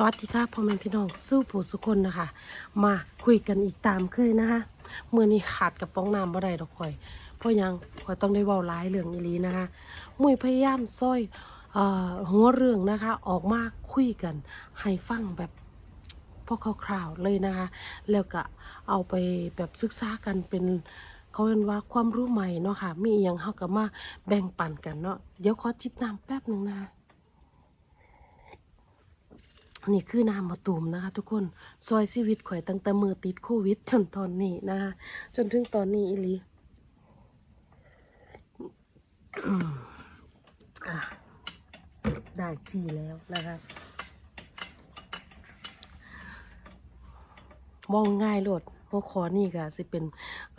สวัสดีค่ะพ่อแม่พี่น้องสู้ผู้สุคนนะคะ มาคุยกันอีกตามเคยนะคะเมื่อนี้ขาดกับป้องน้ำบ่ได้ดอกข่อย เพราะยังข่อยต้องได้เว้าหลายเรื่องอีลีนะคะมุ่ยพยายามซอยอหัวเรื่องนะคะ ออกมาคุยกัน ให้ฟังแบบพอคร่าวๆเลยนะคะ แล้วก็เอาไปแบบศึกษากันเป็นเขาเรียกว่าความรู้ใหม่เนาะค่ะมีอย่างเฮากับมาแบ่งปันกันเนาะเดี๋ยวขอจิบน้ำแป๊บหนึ่งนะคะ นี่คือน้ำมะตูมนะคะ ทุกคนซอยชีวิตข่อยตั้งแต่มือติดโควิดจนตอนนี้นะคะจนถึงตอนนี้อีหลีอืมอะได้ที่แล้วนะคะมองง่ายโลดหัวข้อนี่ก็สิเป็น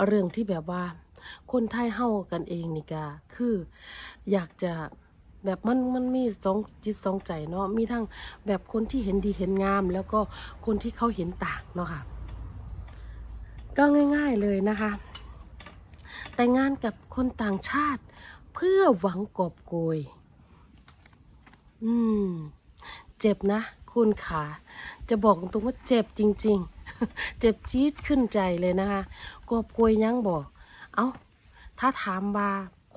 เรื่องที่แบบว่า คนไทยเฮากันเองนี่ก็คืออยากจะ แบบมันมันมีสองจิตสองใจเนาะมีทั้งแบบคนที่เห็นดีเห็นงาม แล้วก็คนที่เขาเห็นต่างเนาะค่ะ ก็ง่ายๆเลยนะคะ แต่งงานกับคนต่างชาติเพื่อหวังกอบโกย อืม เจ็บนะ คุณขาจะบอกตรงๆว่าเจ็บจริง ๆ เจ็บจี๊ดขึ้นใจเลยนะคะกอบโกยยังบอก เอา้า ถ้าถามว่า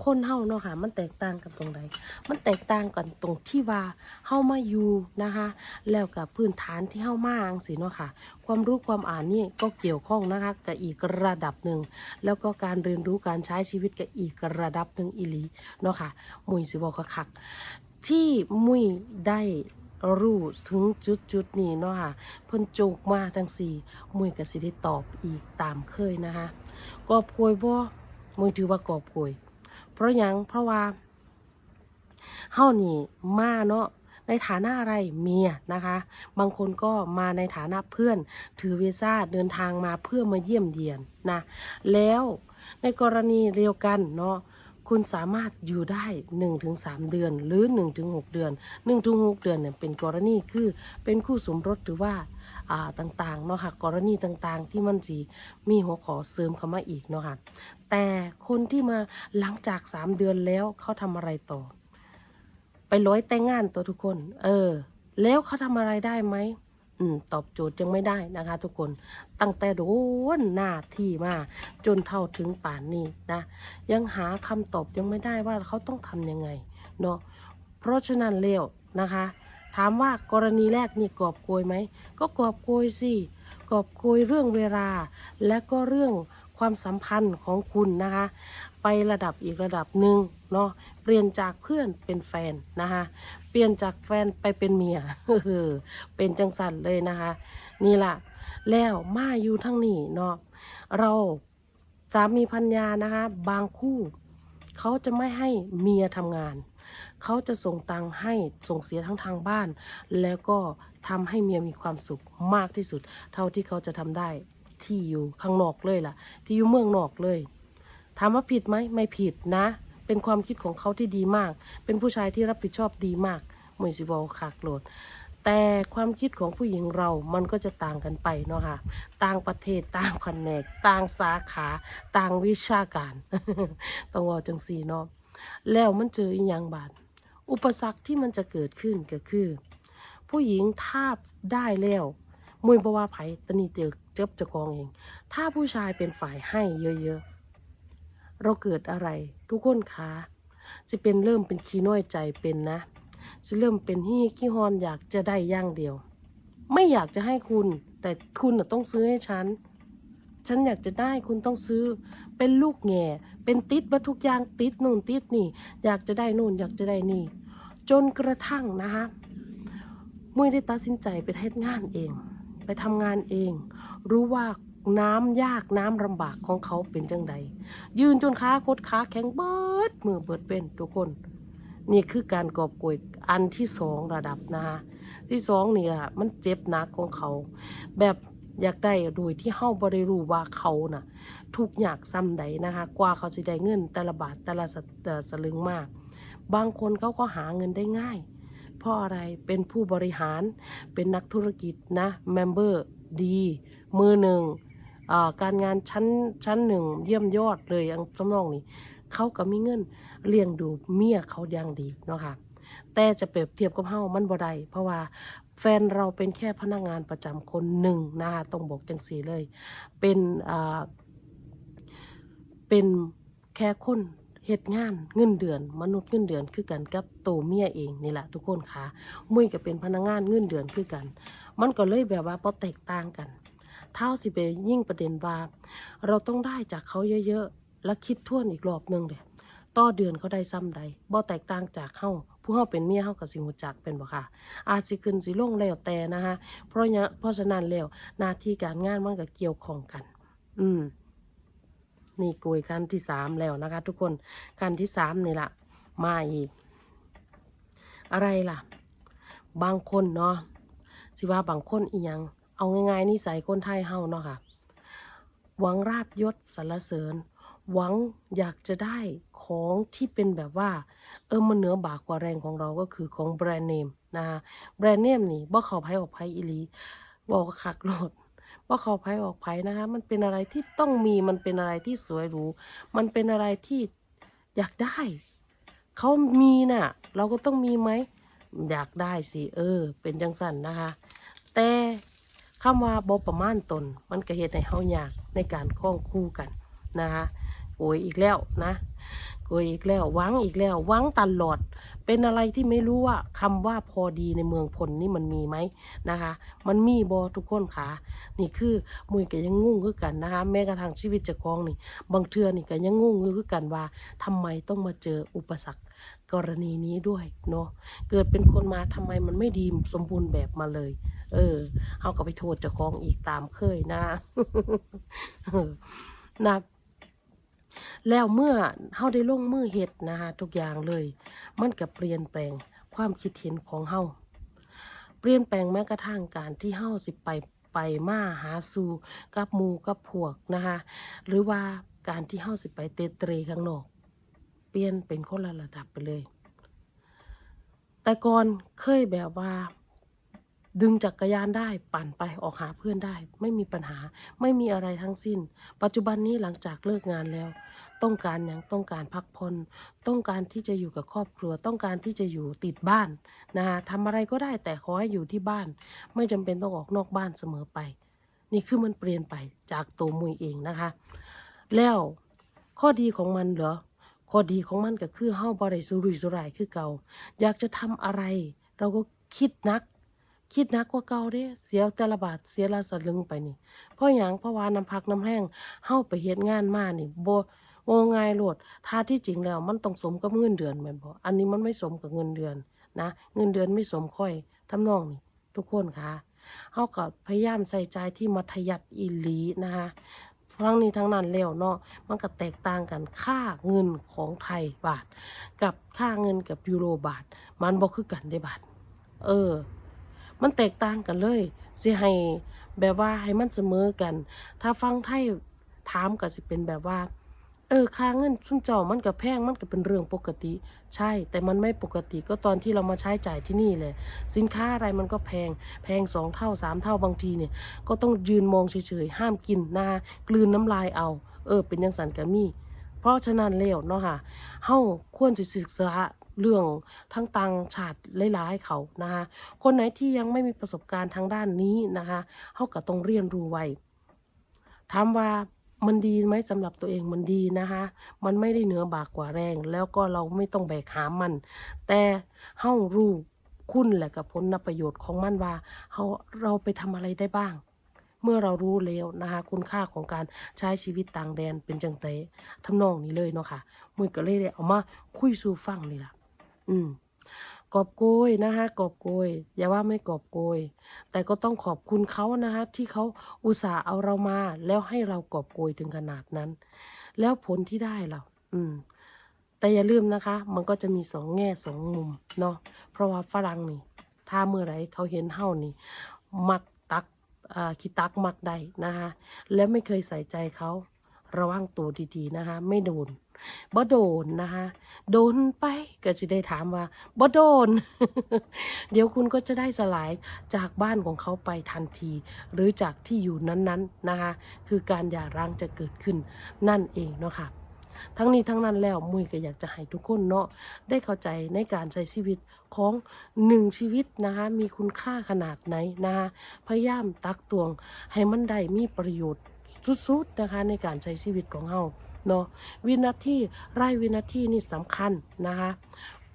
คนเฮาเนาะค่ะ มันแตกต่างกันตรงใด มันแตกต่างกันตรงที่ว่าเฮามาอยู่นะคะ แล้วกับพื้นฐานที่เฮามาอังสิเนาะค่ะ ความรู้ความอ่านนี่ก็เกี่ยวข้องนะคะกับอีกระดับหนึ่ง แล้วก็การเรียนรู้การใช้ชีวิตกับอีกระดับหนึ่งอีหลีเนาะค่ะ มุยสิบอกคักที่มุยได้รู้ถึงจุดจุดนี้เนาะค่ะเพิ่นโจกมาทั้งสี่มุยก็สิได้ตอบอีกตามเคยนะคะกอบโกยบ่มุยถือว่ากอบโกย ราะยังเพราะว่าเฮานี่มาเนาะในฐานะอะไรเมียนะคะ บางคนก็มาในฐานะเพื่อน ถือวีซ่าเดินทางมาเพื่อมาเยี่ยมเยียนนะแล้วในกรณีเดียวกันเนาะคุณสามารถอยู่ได้ 1-3 เดือน หรือ 1-6 เดือน 1-6 เดือนเนี่ยเป็นกรณีคือเป็นคู่สมรสหรือว่า อ่าต่างๆเนาะค่ะกรณีต่างๆ ที่มันสีมีหัวขอเสริมเข้ามาอีกเนาะค่ะแต่คนที่มาหลังจากสามเดือนแล้วเขาทำอะไรต่อ ไปร้อยแต่งงานตัวทุกคน เออ แล้วเขาทำอะไรได้ไหมอืมตอบโจทย์ยังไม่ได้นะคะ ทุกคนตั้งแต่โดนหน้าที่มาจนเท่าถึงป่านนี้นะ ยังหาคำตอบยังไม่ได้ว่าเขาต้องทำยังไงเนาะเพราะฉะนั้นแล้วนะคะ ถามว่ากรณีแรกนี่กอบโกยไหม ก็กอบโกยสิกอบโกยเรื่องเวลา และก็เรื่องความสัมพันธ์ของคุณนะคะ ไประดับอีกระดับหนึ่งเนาะเปลี่ยนจากเพื่อนเป็นแฟนนะคะเปลี่ยนจากแฟนไปเป็นเมียเป็นจังสันเลยนะคะ นี่ล่ะ แล้วมาอยู่ทั้งนี้เนาะเราสามีพัญญานะคะ บางคู่ เขาจะไม่ให้เมียทำงาน เขาจะส่งตังค์ให้ส่งเสียทั้งทางบ้าน แล้วก็ทำให้เมียมีความสุขมากที่สุด เท่าที่เขาจะทำได้ที่อยู่ข้างนอกเลยล่ะ ที่อยู่เมืองนอกเลยถามว่าผิดไหมไม่ผิดนะ เป็นความคิดของเขาที่ดีมาก เป็นผู้ชายที่รับผิดชอบดีมากมวยสิบอลคากโหลดแต่ความคิดของผู้หญิงเรามันก็จะต่างกันไปเนาะค่ะ ต่างประเทศ ต่างแผนก ต่างสาขา ต่างวิชาการ ต้องว่าจังสีเนาะ แล้วมันเจออีหยังบาด อุปสรรคที่มันจะเกิดขึ้นก็คือ ผู้หญิงถ้าได้แล้วมวยบว่าไผ่ตนนี้เจอเจ็บเจะกองเอง ถ้าผู้ชายเป็นฝ่ายให้เยอะๆ เราเกิดอะไร ทุกคนคะจะเป็นเริ่มเป็นขี้น้อยใจเป็นนะจะเริ่มเป็นที่ขี้ฮอนอยากจะได้ย่างเดียว ไม่อยากจะให้คุณ แต่คุณต้องซื้อให้ฉัน ฉันอยากจะได้คุณต้องซื้อ เป็นลูกแง่ เป็นติดมาทุกอย่างติดนู่นติดนี่ อยากจะได้นู่นอยากจะได้นี่ จนกระทั่งนะคะมุ้ยได้ตัดสินใจไปเฮ็ดงานเอง ไปทำงานเอง รู้ว่าน้ำยากน้ำลำบากของเขาเป็นจังใด ยืนจนขาคดขาแข็งเบิดมือเบิดเป็นทุกคน นี่คือการกอบโกยอันที่สองระดับนะคะที่สองเนี่ยมันเจ็บหนักของเขา แบบอยากได้โดยที่เฮาบ่ได้รู้ว่าเขาน่ะ ทุกข์ยากซ้ำใดนะคะ กว่าเขาจะได้เงินแต่ละบาทแต่ละสเอ่อสลึงมาก บางคนเขาก็หาเงินได้ง่าย เพราะอะไรเป็นผู้บริหารเป็นนักธุรกิจนะเมมเบอร์ดีมือหนึ่งการงานชั้นชั้นหนึ่งเยี่ยมยอดเลยอย่างสำนองนี้เขาก็มีเงินเลี้ยงดูเมียเขาอย่างดีเนาะค่ะแต่จะเปรียบเทียบกับเฮามันบ่ได้เพราะว่าแฟนเราเป็นแค่พนักงานประจำคนหนึ่งนะคะต้องบอกจังสีเลย เป็นอ่า เป็นแค่คนเหตุงานเงินเดือน มนุษย์เงินเดือนคือกันกับโตเมียเองนี่แหละทุกคนค่ะมุ้ยก็เป็นพนักงานเงินเดือนคือกัน มันก็เลยแบบว่าพอแตกต่างกัน เท่าสิไปยิ่งประเด็นว่า เราต้องได้จากเขาเยอะๆ แล้วคิดท่วนอีกรอบนึงเด้ต่อเดือนเขาได้ซ้ำใดบ่แตกต่างจากเฮาผู้เฮาเป็นเมียเฮากับสิหูจักเป็นบ่ค่ะ อาจสิขึ้นสิลงแล้วแต่นะคะเพราะเนี้ยเพราะฉะนั้นแล้วหน้าที่การงานมันก็เกี่ยวข้องกัน อืม นี่โกยกันที่สามแล้วนะคะ ทุกคนกันที่สามนี่ละมาอีก อะไรล่ะ บางคนเนาะสิว่าบางคนอีหยัง เอาง่ายๆนี่ใส่คนไทยเฮาเนาะค่ะ หวังราบยศสรรเสริญ หวังอยากจะได้ของที่เป็นแบบว่า เออมันเหนือบากกว่าแรงของเราก็คือของแบรนด์เนมนะคะแบรนด์เนมนี่บ่เข้าไผออกไผอีลีบอกว่าคักโลด บ่เข้าไผออกไผนะคะ มันเป็นอะไรที่ต้องมีมันเป็นอะไรที่สวยหรูมันเป็นอะไรที่อยากได้ เขามีน่ะ เราก็ต้องมีไหมอยากได้สิเออ เป็นจังสันนะคะ แต่คำว่าบประมาณตน มันก็เหตุให้เฮาอยากในการคล้องคู่กันนะคะโกยอีกแล้วนะ ยอีกแล้วหวังอีกแล้วหวังตลอด เป็นอะไรที่ไม่รู้ว่าคำว่าพอดีในเมืองพลนี่มันมีไหมนะคะ มันมีบอทุกคนค่ะ นี่คือมุยก็ยังงงคือกันนะคะ แม้กระทั่งชีวิตเจ้าของนี่ บางเทือนี่ก็ยังงงอยู่คือกันว่าทำไมต้องมาเจออุปสรรคกรณีนี้ด้วยเนาะเกิดเป็นคนมาทำไมมันไม่ดีสมบูรณ์แบบมาเลย เออเอาก็ไปโทษเจ้าของอีกตามเคยนะนะ แล้วเมื่อเฮาได้ลงมือเฮ็ดนะคะทุกอย่างเลย มันก็เปลี่ยนแปลงความคิดเห็นของเฮาเปลี่ยนแปลงแม้กระทั่งการที่เฮาสิไปไปมาหาสู่กับหมู่กับพวกนะคะหรือว่าการที่เฮาสิไปเตะเตรข้างนอก เปลี่ยนเป็นคนละระดับไปเลย แต่ก่อนเคยแบบว่า ดึงจักรยานได้ปั่นไปออกหาเพื่อนได้ ไม่มีปัญหาไม่มีอะไรทั้งสิ้น ปัจจุบันนี้หลังจากเลิกงานแล้ว ต้องการอย่างต้องการพักผ่อนต้องการที่จะอยู่กับครอบครัว ต้องการที่จะอยู่ติดบ้านนะคะทำอะไรก็ได้แต่ขอให้อยู่ที่บ้าน ไม่จำเป็นต้องออกนอกบ้านเสมอไป นี่คือมันเปลี่ยนไปจากตัวมุยเองนะคะ แล้วข้อดีของมันเหรอข้อดีของมันก็คือเฮาบ่ได้สุรุ่ยสุร่ายคือเก่า อยากจะทำอะไร เราก็คิดนัก คิดนักกว่าเก่าเด้ เสียแต่ละบาทเสียละสลึงไปนี่เพราะหยังเพราะว่าน้ำพักน้ำแห้งเฮาไปเฮ็ดงานมานี่บ่บ่ง่ายโลดถ้าที่จริงแล้วมันต้องสมกับเงินเดือนแม่นบ่อันนี้มันไม่สมกับเงินเดือนนะ เงินเดือนไม่สมค่อยทำนองนี่ทุกคนค่ะเฮาก็พยายามใส่ใจที่มัธยัติอีหลีนะคะทั้งนี้ทั้งนั้นแล้วเนาะมันก็แตกต่างกันค่าเงินของไทยบาท กับค่าเงินกับยูโรบาท มันบ่คือกันได้บาท เออ มันแตกต่างกันเลยสิให้แบบว่าให้มันเสมอกัน ถ้าฟังไทยถามก็สิเป็นแบบว่า เออค่าเงินซุ่มเจ้ามันก็แพงมันก็เป็นเรื่องปกติ ใช่ แต่มันไม่ปกติก็ตอนที่เรามาใช้จ่ายที่นี่เลยสินค้าอะไรมันก็แพง แพงสองเท่าสามเท่าบางทีเนี่ย ก็ต้องยืนมองเฉยๆห้ามกินนะกลืนน้ำลายเอา เออ เป็นยังสันกะมี่เพราะฉะนั้นแล้วเนาะค่ะเฮาควรสิศึกษา เรื่องทั้งต่างชาติหลายๆเขานะคะคนไหนที่ยังไม่มีประสบการณ์ทางด้านนี้นะคะเฮาก็ต้องเรียนรู้ไว้ถามว่ามันดีไหมสำหรับตัวเองมันดีนะคะ มันไม่ได้เหนือบากกว่าแรง แล้วก็เราไม่ต้องแบกหามมัน แต่เฮารู้คุณและกับผลประโยชน์ของมันว่าเฮาเราไปทำอะไรได้บ้าง เมื่อเรารู้แล้วนะคะ คุณค่าของการใช้ชีวิตต่างแดนเป็นจังไตะทำนองนี้เลยเนาะค่ะมุยก็เลยได้เอามาคุยสู่ฟังนี่ล่ะ อืมกอบโกยนะคะกอบโกย อย่าว่าไม่กอบโกย แต่ก็ต้องขอบคุณเขานะคะที่เขาอุตส่าห์เอาเรามา แล้วให้เรากอบโกยถึงขนาดนั้น แล้วผลที่ได้เราอืม แต่อย่าลืมนะคะ มันก็จะมีสองแง่สองมุมเนาะเพราะว่าฝรั่งนี่ ถ้าเมื่อไรเขาเห็นเฮ้านี่มักตักอ่าคิตักมักได้นะคะ แล้วไม่เคยใส่ใจเขา ระวังตัวดีๆนะคะ ไม่โดนบ่โดนนะคะ โดนไปก็จะได้ถามว่าบ่โดน เดี๋ยวคุณก็จะได้สลายจากบ้านของเขาไปทันที หรือจากที่อยู่นั้นๆนะคะ คือการหย่าร้างจะเกิดขึ้นนั่นเองเนาะค่ะทั้งนี้ทั้งนั้นแล้วมุยก็อยากจะให้ทุกคนเนาะได้เข้าใจในการใช้ชีวิตของหนึ่งชีวิตนะคะมีคุณค่าขนาดไหนนะคะพยายามตักตวงให้มันได้มีประโยชน์ สุดๆนะคะในการใช้ชีวิตของเฮาเนาะวินาทีไร่วินาทีนี่สำคัญนะคะ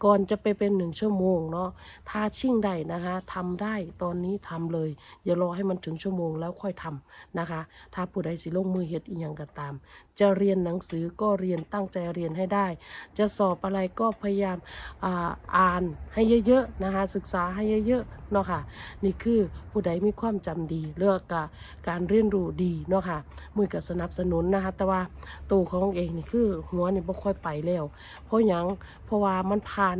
ก่อนจะไปเป็นหนึ่งชั่วโมงเนาะถ้าชิ่งได้นะคะทำได้ตอนนี้ทำเลย อย่ารอให้มันถึงชั่วโมงแล้วค่อยทำนะคะ ถ้าผู้ใดสิลงมือเฮ็ดอีหยังก็ตาม จะเรียนหนังสือก็เรียนตั้งใจเรียนให้ได้ จะสอบอะไรก็พยายามอ่าอ่านให้เยอะๆนะคะศึกษาให้เยอะๆเนาะค่ะ นี่คือผู้ใดมีความจำดีเลือกกะการเรียนรู้ดีเนาะค่ะมือก็สนับสนุนนะคะ แต่ว่าตัวของเองนี่คือหัวนี่บ่ค่อยไปแล้ว เพราะยังเพราะว่ามันผ่าน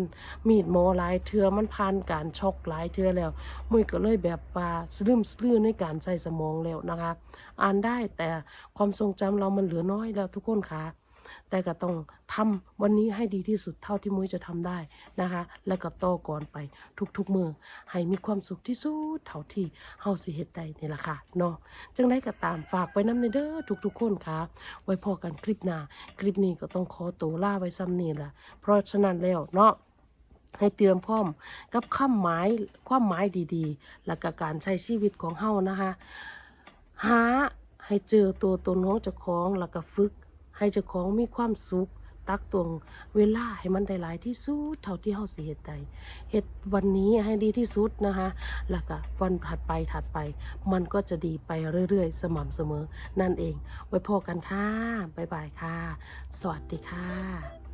มีดหมอหลายเทือมันผ่านการช็อกหลายเทือแล้ว มือก็เลยแบบว่าสลืมสลือในการใช้สมองแล้วนะคะ อ่านได้แต่ความทรงจำเรามันเหลือน้อยแล้วทุกคนค่ะ แต่ก็ต้องทำวันนี้ให้ดีที่สุดเท่าที่มุ้ยจะทำได้นะคะ และก็ตอก่อนไปทุกๆมือให้มีความสุขที่สุดเท่าที่เฮาสิเฮ็ดได้นี่ละค่ะเนาะจังไดก็ตามฝากไว้นำในเด้อทุกๆคนค่ะไว้พอกันคลิปหน้าคลิปนี้ก็ต้องขอตัวลาไว้ซ้ำนี่ละเพราะฉะนั้นแล้วเนาะให้เตรียมพร้อมกับคำหมายความหมายดีๆ และก็การใช้ชีวิตของเฮานะคะ หาให้เจอตัวตนของเจ้าของแล้วก็ฝึก ให้เจ้าของมีความสุข ตักตวงเวลาให้มันได้หลายที่สุดเท่าที่เฮาสิเฮ็ดได้เฮ็ดวันนี้ให้ดีที่สุดนะคะ แล้วก็วันถัดไปถัดไป มันก็จะดีไปเรื่อยๆ สม่ำเสมอ นั่นเอง ไว้พอกันค่ะบ๊ายบายค่ะ สวัสดีค่ะ